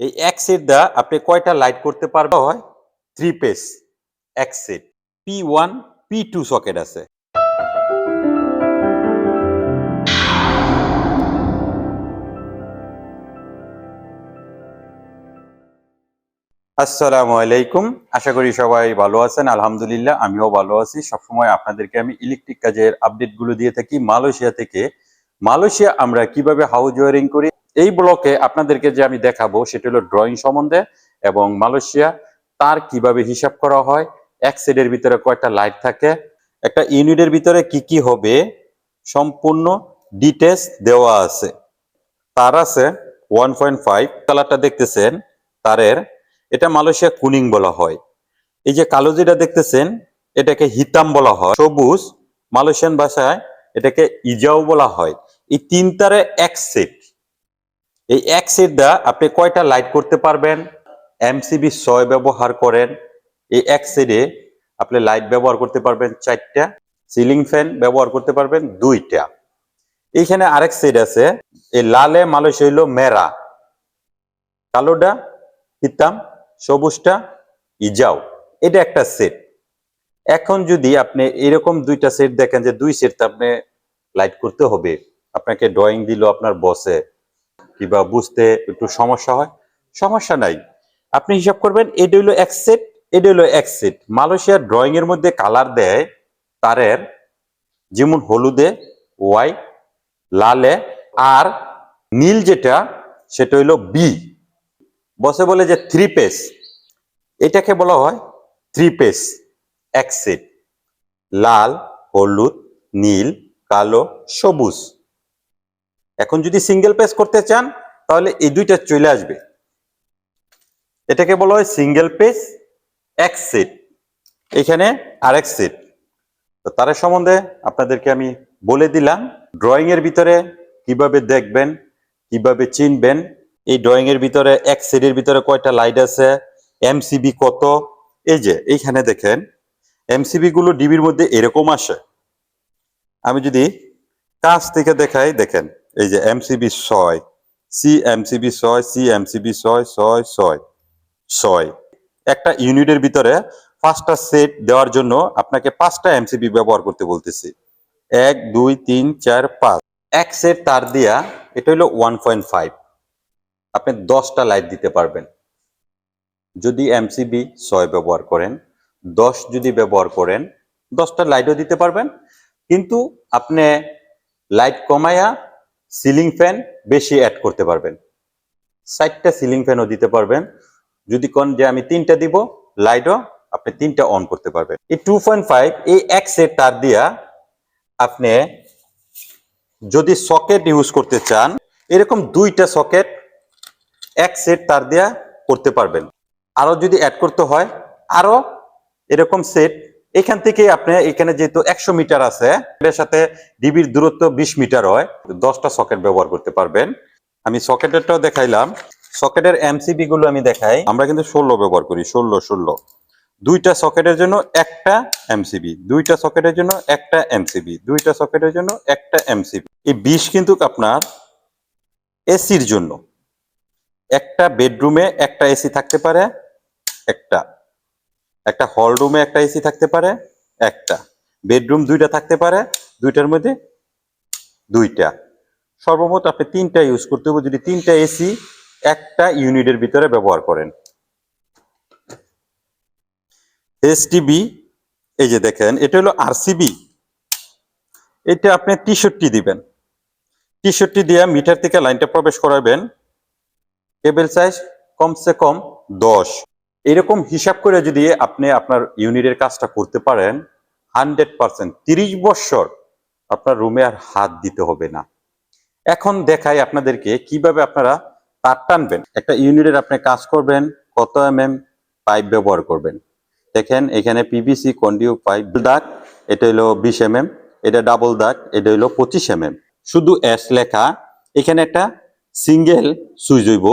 এই এক সেট দা আপনি কয়টা লাইট করতে পারবে হয় থ্রি পেস এক set. P one P two socket আছে। আসসালামু আলাইকুম। আশা করি সবাই ভালো আছেন। আলহামদুলিল্লাহ, আমিও ভালো আছি। সবসময় আপনাদেরকে আমি ইলেকট্রিক কাজের আপডেটগুলো দিয়ে থাকি। মালয়েশিয়া থেকে। মালয়েশিয়া আমরা কীভাবে হাউস ওয়ারিং করি? এই ব্লকে আপনাদেরকে যে আমি দেখাবো সেটা হলো ড্রয়িং সম্বন্ধে এবং মালয়েশিয়া, তার কীভাবে হিসাব করা হয়, এক সেটের ভিতরে কয়টা লাইট থাকে, একটা ইউনিটের ভিতরে কি কি হবে, সম্পূর্ণ ডিটেলস দেওয়া আছে। তার আছে ওয়ান পয়েন্ট ফাইভ কালারটা দেখতেছেন, তারের, এটা মালয়েশিয়া কুনিং বলা হয়। এই যে কালো যেটা দেখতেছেন, এটাকে হিতাম বলা হয়। সবুজ, মালয়েশিয়ান ভাষায় এটাকে ইজাও বলা হয়। এই তিন তারে এক সেট এই এক সেট দা আপনি কয়টা লাইট করতে পারবেন? এমসিবি ছয় ব্যবহার করেন। এই এক সেটে আপনি লাইট ব্যবহার করতে পারবেন চারটা, সিলিং ফ্যান ব্যবহার করতে পারবেন দুইটা। এইখানে আরেক সেট আছে, এই লালে মালয়েশিয়া হইল মেরা। কালোটা হিতাম, সবুজটা ইজাও। এটা একটা সেট। এখন যদি আপনি এরকম দুইটা সেট দেখেন যে দুই সেট আপনি লাইট করতে হবে, আপনাকে ড্রয়িং দিল আপনার বসে। কিংবা বুঝতে একটু সমস্যা হয়, সমস্যা নাই। আপনি হিসাব করবেন, এটা হইল এক সেট এটা হইল এক সেট মালয়েশিয়ার ড্রয়িং এর মধ্যে কালার দেয়, তারের যেমন হলুদে ওয়াই লালে, আর নীল যেটা, সেটা হইল বি বসে বলে যে থ্রি পেস এটাকে বলা হয় থ্রি পেস এক সেট লাল, হলুদ, নীল, কালো, সবুজ। এখন যদি সিঙ্গেল পেস করতে চান, তাহলে এই দুইটা চলে আসবে। এটাকে বলা হয় সিঙ্গেল পেজ এক সেট এখানে আরেক সেট তো তার সম্বন্ধে আপনাদেরকে আমি বলে দিলাম ড্রয়িং এর ভিতরে কীভাবে দেখবেন, কীভাবে চিনবেন, এই ড্রয়িং এর ভিতরে, এক সেটের ভিতরে কয়টা লাইট আছে এমসিবি কত? এই যে, এইখানে দেখেন এমসিবি গুলো ডিবির মধ্যে এরকম আসে। আমি যদি কাছ থেকে দেখাই, দেখেন এই যে এমসিবি ছয় সি এমসিবি ছয় সি এমসিবি ছয় ছয় ছয় ছয়। একটা ইউনিটের ভিতরে পাঁচটা সেট দেওয়ার জন্য আপনাকে পাঁচটা এমসিবি ব্যবহার করতে বলতেছি। এক, দুই, তিন, চার, পাঁচ। এক সেট তার দিয়া এটা হলো ওয়ান পয়েন্ট ফাইভ। আপনি দশটা লাইট দিতে পারবেন। যদি এমসিবি ছয় ব্যবহার করেন, দশ যদি ব্যবহার করেন, দশটা লাইটও দিতে পারবেন। কিন্তু আপনি লাইট কমায়া সিলিং ফ্যান বেশি অ্যাড করতে পারবেন। ষাটটা সিলিং ফ্যানও দিতে পারবেন। যদি কোন যে আমি তিনটা দিব, লাইটও আপনি তিনটা অন করতে পারবেন। এই টু পয়েন্ট ফাইভ এই এক সেট তার দিয়া আপনি যদি সকেট ইউজ করতে চান, এরকম দুইটা সকেট এক সেট তার দিয়া করতে পারবেন। আরও যদি অ্যাড করতে হয়, আরও এরকম সেট এখান থেকে আপনি এখানে যেহেতু একশো মিটার আছে, এর সাথে ডিবির দূরত্ব বিশ মিটার হয়, দশটা সকেট ব্যবহার করতে পারবেন। আমি সকেটেরটাও দেখাইলাম। সকেটের এমসিবি গুলো আমি দেখাই। আমরা কিন্তু ষোলো ব্যবহার করি, ষোলো ষোলো। দুইটা সকেটের জন্য একটা এমসিবি, দুইটা সকেটের জন্য একটা এমসিবি, দুইটা সকেটের জন্য একটা এমসিবি। এই বিশ কিন্তু আপনার এসির জন্য। একটা বেডরুমে একটা এসি থাকতে পারে, একটা। একটা হল রুমে একটা এসি থাকতে পারে, একটা। বেডরুম দুইটা থাকতে পারে, দুইটার মধ্যে দুইটা। সর্বমোট আপনি তিনটা ইউজ করতে হবে, যদি তিনটা এসি একটা ইউনিটের ভিতরে ব্যবহার করেন। এস এসটিবি এই যে দেখেন, এটা হলো আরসিবি এটা আপনি টিশর্টটি দিবেন। টিশর্টটি দিয়ে মিটার থেকে লাইনটা প্রবেশ করাবেন। কেবল সাইজ কমসে কম দশ। এরকম হিসাব করে যদি আপনি আপনার ইউনিটের কাজটা করতে পারেন, হান্ড্রেড পার্সেন্ট তিরিশ বছর আপনার রুমে আর হাত দিতে হবে না। এখন দেখাই আপনাদেরকে কীভাবে আপনারা তার টানবেন। একটা ইউনিটের আপনি কাজ করবেন, কত এম এম পাইপ ব্যবহার করবেন। দেখেন, এখানে পিভিসি কন্ডিউ পাইপ দাগ এটা হলো বিশ এম এটা ডাবল দাগ এটা হলো পঁচিশ এম শুধু এস লেখা, এখানে একটা সিঙ্গেল সুইচ হইব।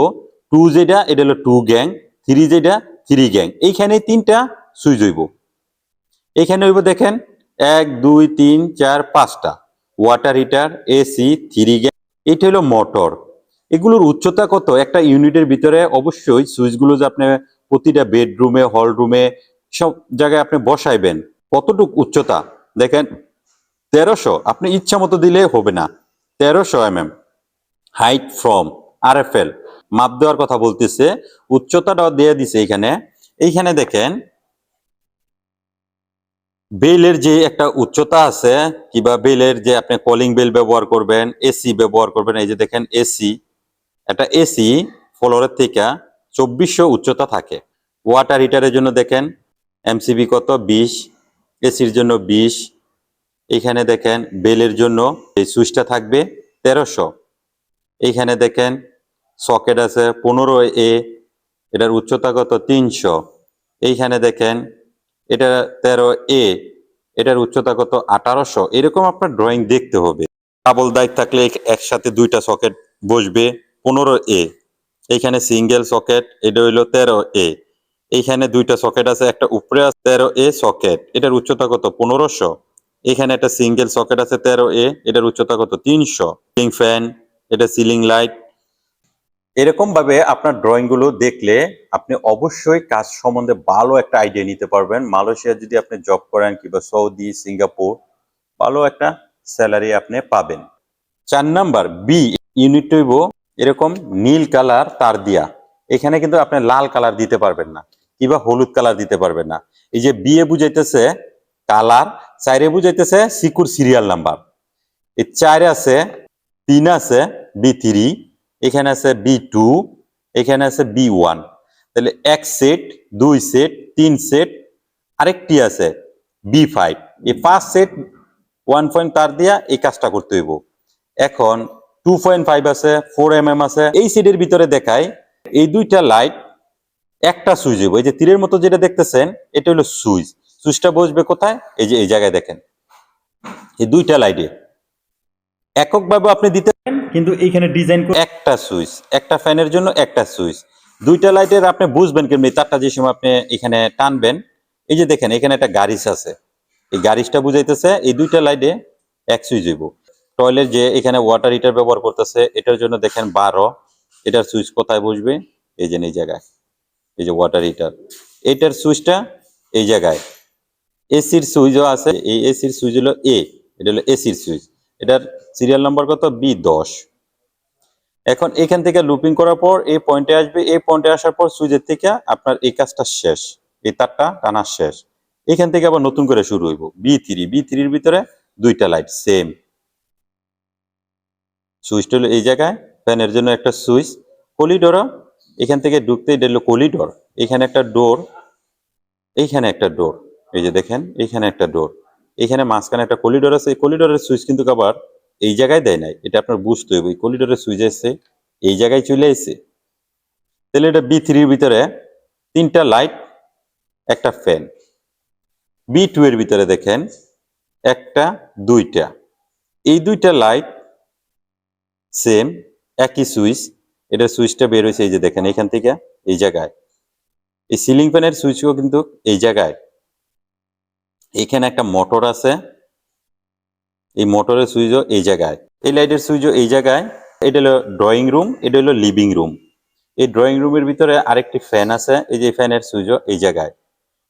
টু যেটা এটা হলো টু গ্যাং থ্রি যেটা থ্রি গ্যাং। এইখানে তিনটা সুইচ হইব। এখানে হইব দেখেন, এক, দুই, তিন, চার, পাঁচটা। Water heater AC three gang. এটা হলো মোটর এগুলোর উচ্চতা কত? একটা ইউনিটের ভিতরে অবশ্যই সুইচগুলো যে আপনি প্রতিটা বেডরুমে হল রুমে সব জায়গায় আপনি বসাইবেন। কতটুক উচ্চতা? দেখেন, তেরোশো। আপনি ইচ্ছা মতো দিলে হবে না। তেরোশো M M height from R F L মাপ দেওয়ার কথা বলতেছে উচ্চতাটা দিয়ে দিছে এখানে। এইখানে দেখেন বেলের যে একটা উচ্চতা আছে, কিবা বেলের যে আপনি কলিং বেল ব্যবহার করবেন, এসি ব্যবহার করবেন, এই যে দেখেন এসি, একটা এসি ফ্লোরের থেকে চব্বিশশো উচ্চতা থাকে। ওয়াটার হিটারের জন্য দেখেন, এমসিবি কত? বিশ, এসির জন্য বিশ। এখানে দেখেন বেলের জন্য এই সুইচটা থাকবে তেরোশো। এইখানে দেখেন সকেট আছে পনেরো এ এটার উচ্চতা কত? তিনশো। এইখানে দেখেন, এটা তেরো এ এটার উচ্চতা কত? আঠারোশো। এরকম আপনার ড্রয়িং দেখতে হবে। ডাবল দায়িত্ব থাকলে একসাথে দুইটা সকেট বসবে, পনেরো এ এইখানে সিঙ্গেল সকেট এটা হইল তেরো এ এইখানে দুইটা সকেট আছে, একটা উপরে আছে, তেরো এ সকেট এটার উচ্চতা কত? পনেরোশো। এখানে একটা সিঙ্গেল সকেট আছে, তেরো এ এটার উচ্চতা কত? তিনশো। সিলিং ফ্যান এটা সিলিং লাইট এরকম ভাবে আপনার ড্রয়িংগুলো দেখলে আপনি অবশ্যই কাজ সম্বন্ধে ভালো একটা আইডিয়া নিতে পারবেন। মালয়েশিয়া যদি আপনি জব করেন কিংবা সৌদি, সিঙ্গাপুর, ভালো একটা স্যালারি আপনি পাবেন। চার নাম্বার বি ইউনিট এরকম নীল কালার তার দিয়া এখানে কিন্তু আপনি লাল কালার দিতে পারবেন না কিংবা হলুদ কালার দিতে পারবেন না। এই যে বিয়ে বুঝাইতেছে কালার, চাইরে বুঝাইতেছে সিকুর সিরিয়াল নাম্বার এই চার আছে, তিন আছে বি থ্রি এখানে আছে বি টু এখানে আছে বি ওয়ান তাহলে এক সেট দুই সেট তিন সেট আরেকটি আছে বি ফাইভ এই পাঁচ সেট ওয়ান পয়েন্ট তার দিয়া এই কাজটা করতে হইব। এখন টু পয়েন্ট ফাইভ আছে ফোর এম এম আছে, এই সেটের ভিতরে দেখায় এই দুইটা লাইট একটা সুইচ হইব। এই যে তীরের মতো যেটা দেখতেছেন, এটা হলো সুইচ। সুইচটা বসবে কোথায়? এই যে এই জায়গায় দেখেন। এই দুইটা লাইটে এককভাবে আপনি দিতে পারেন কিন্তু এইখানে ডিজাইন একটা সুইচ, একটা ফ্যানের জন্য একটা সুইচ। দুইটা লাইটের আপনি বুঝবেন কেমনি তারটা যে সময় আপনি এখানে টানবেন, এই যে দেখেন, এখানে একটা গাড়িস আছে। এই গাড়িসটা বুঝাইতেছে, এই দুইটা লাইটে এক সুইচ হইব। টয়লেট যে এখানে ওয়াটার হিটার ব্যবহার করতেছে, এটার জন্য দেখেন বারো। এটার সুইচ কোথায় বসবে? এই যে, এই জায়গায়। এই যে ওয়াটার হিটার এটার সুইচটা এই জায়গায়। এসির সুইচও আছে, এই এসির সুইচ হলো এ এটা হলো এসির সুইচ। এটার সিরিয়াল নাম্বার কত? বি দশ। এখন এখান থেকে লুপিং করার পর এই পয়েন্টে আসবে। এই পয়েন্টে আসার পর সুইচের থেকে আপনার এই কাজটা শেষ। এই তারটা টানা শেষ। এখান থেকে আবার নতুন করে শুরু হইব। বি থ্রি বি থ্রির ভিতরে দুইটা লাইট সেম সুইচটা হলো এই জায়গায়। ফ্যানের জন্য একটা সুইচ কলিডোরও এখান থেকে ঢুকতে এটা হলো কলিডোর এখানে একটা ডোর এইখানে একটা ডোর এই যে দেখেন, এইখানে একটা ডোর এখানে মাঝখানে একটা কলিডোর আছে, এই কলিডোরের সুইচ কিন্তু আবার এই জায়গায় দেয় নাই। এটা আপনার বুঝতে হবে, এই কলিডোরের সুইচ এসে এই জায়গায় চলে এসে তাহলে এটা বি থ্রির ভিতরে তিনটা লাইট একটা ফ্যান বি টু এর ভিতরে দেখেন, একটা, দুইটা। এই দুইটা লাইট সেম একই সুইচ এটা সুইচটা বের হয়েছে এই যে দেখেন এখান থেকে এই জায়গায়। এই সিলিং ফ্যানের সুইচও কিন্তু এই জায়গায়। এখানে একটা মোটর আছে। এই মোটরের সুইচও এই জায়গায়। এই লাইটের সুইচও এই জায়গায়। এটা হলো ড্রয়িং রুম এটা হলো লিভিং রুম এই ড্রয়িং রুমের ভিতরে আরেকটি ফ্যান আছে, এই যে ফ্যানের সুইচও এই জায়গায়।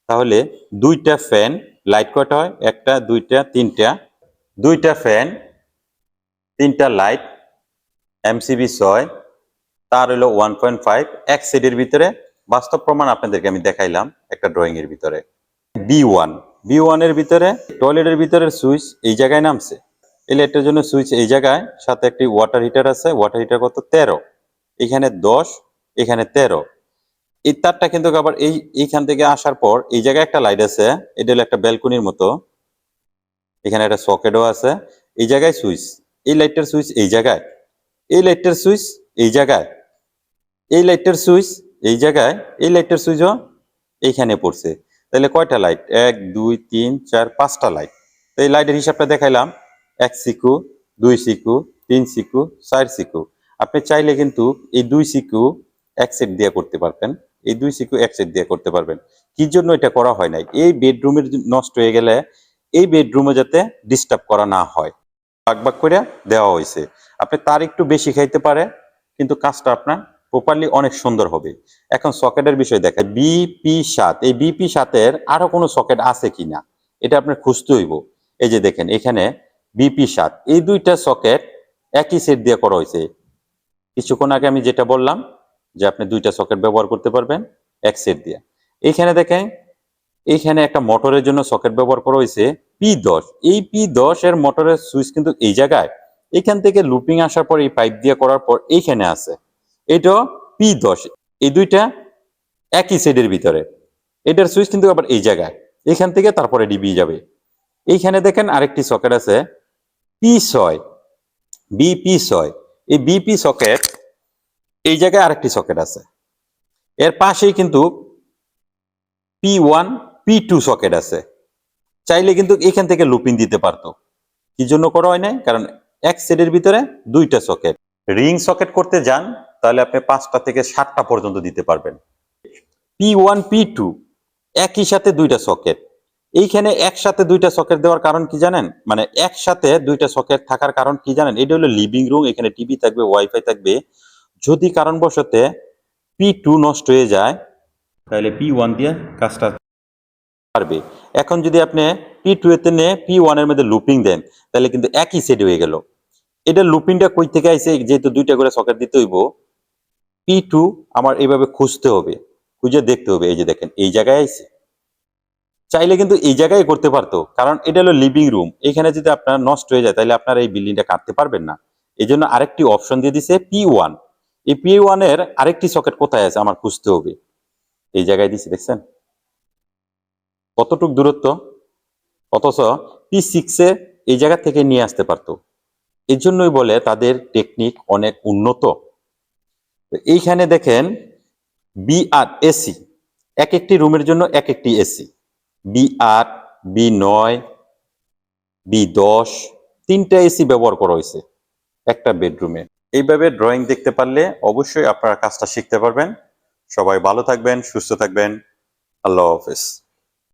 তাহলে দুইটা ফ্যান লাইট কয়টা হয়, একটা, দুইটা, তিনটা। দুইটা ফ্যান তিনটা লাইট এমসিবি ছয়, তার হলো ওয়ান পয়েন্ট ফাইভ এক সেটের ভিতরে। বাস্তব প্রমাণ আপনাদেরকে আমি দেখাইলাম একটা ড্রয়িং এর ভিতরে। বি ওয়ান বি ওয়ানের ভিতরে টয়লেটের ভিতরের সুইচ এই জায়গায় নামছে। এই লাইটের জন্য সুইচ এই জায়গায়, সাথে একটি ওয়াটার হিটার আছে ওয়াটার হিটার কত? তেরো। এখানে দশ, এখানে তেরো। এই তারটা কিন্তু আবার এই, এইখান থেকে আসার পর এই জায়গায় একটা লাইট আছে, এটা হলো একটা ব্যালকনির মতো। এখানে একটা সকেটও আছে। এই জায়গায় সুইচ এই লাইটের সুইচ এই জায়গায়। এই লাইটের সুইচ এই জায়গায়। এই লাইটের সুইচ এই জায়গায়, এই লাইটের সুইচও এইখানে পড়ছে। তাহলে কয়টা লাইট এক, দুই, তিন, চার, পাঁচটা লাইট তো এই লাইটের হিসাবটা দেখাইলাম। এক সিকু, দুই সিকু, তিন সিকু, চার সিকু। আপনি চাইলে কিন্তু এই দুই সিকু এক সেট দিয়ে করতে পারবেন এই দুই সিকু এক সেট দিয়ে করতে পারবেন। কি জন্য এটা করা হয় নাই? এই বেডরুমের নষ্ট হয়ে গেলে এই বেডরুমে যাতে ডিস্টার্ব করা না হয়। ভাগ ভাগ করে দেওয়া হয়েছে আপনি তার একটু বেশি খাইতে পারে, কিন্তু কাজটা আপনার প্রপারলি অনেক সুন্দর হবে। এখন সকেটের বিষয় দেখেন বিপি সাত, এই বিপি সাতের আরও কোনো সকেট আছে কিনা এটা আপনার খুঁজতে হইব। এই যে দেখেন, এখানে বিপি সাত, এই দুইটা সকেট একই সেট দিয়ে করা হয়েছে। কিছুক্ষণ আগে আমি যেটা বললাম, যে আপনি দুইটা সকেট ব্যবহার করতে পারবেন এক সেট দিয়ে। এইখানে দেখেন এইখানে একটা মোটরের জন্য সকেট ব্যবহার করা হয়েছে পি দশ। এই পি দশ এর মোটরের সুইচ কিন্তু এই জায়গায়, এখান থেকে লুপিং আসার পর এই পাইপ দিয়ে করার পর এইখানে আছে। এটা পি দশ। এই দুইটা একই সেটের ভিতরে। এটার সুইচ কিন্তু আবার এই জায়গায়। এখান থেকে তারপরে ডিবি যাবে। এইখানে দেখেন আরেকটি সকেট আছে, পি ছয় বিপি ছয়। এই বিপি সকেট এই জায়গায় আরেকটি সকেট আছে। এর পাশেই কিন্তু P one, P two socket আছে। চাইলে কিন্তু এখান থেকে লুপিং দিতে পারতো। কি জন্য করা হয় নাই? কারণ এক সেটের ভিতরে দুইটা সকেট রিং সকেট করতে যান তাহলে আপনি পাঁচটা থেকে সাতটা পর্যন্ত দিতে পারবেন। পি ওয়ান পি টু একই সাথে দুইটা সকেট এইখানে একসাথে দুইটা সকেট দেওয়ার কারণ কি জানেন? মানে একসাথে দুইটা সকেট থাকার কারণ কি জানেন? এটা হলো লিভিং রুম এখানে টিভি থাকবে ওয়াইফাই থাকবে। যদি কারণবশতে পি টু নষ্ট হয়ে যায়, তাহলে পি ওয়ান দিয়ে কাজটা পারবে। এখন যদি আপনি পি টু এতে নিয়ে পি ওয়ানের মধ্যে লুপিং দেন, তাহলে কিন্তু একই সেট হয়ে গেল। এটা লুপিংটা কই থেকে আইসে যেহেতু দুইটা করে সকেট দিতে হইব পি টু আমার এইভাবে খুঁজতে হবে, খুঁজে দেখতে হবে, এই যে দেখেন, এই জায়গায় আইছে। চাইলে কিন্তু এই জায়গায় করতে পারতো, কারণ এটা হলো লিভিং রুম এখানে যদি আপনার নষ্ট হয়ে যায়, তাহলে আপনার এই বিল্ডিংটা কাটতে পারবেন না। এই জন্য আরেকটি অপশন দিয়ে দিছে পি ওয়ান এই পি ওয়ানের আরেকটি সকেট কোথায় আছে আমার খুঁজতে হবে? এই জায়গায় দিছি, দেখছেন? কতটুক দূরত্ব? অথচ পি সিক্সে এই জায়গা থেকে নিয়ে আসতে পারতো। এই জন্যই বলে তাদের টেকনিক অনেক উন্নত। তো এইখানে দেখেন বি আট এসি এক একটি রুমের জন্য এক একটি এসি বি আট বি নয় বি দশ তিনটা এসি ব্যবহার করা হয়েছে একটা বেডরুমে। এইভাবে ড্রয়িং দেখতে পারলে অবশ্যই আপনারা কাজটা শিখতে পারবেন। সবাই ভালো থাকবেন, সুস্থ থাকবেন। আল্লাহ হাফেজ।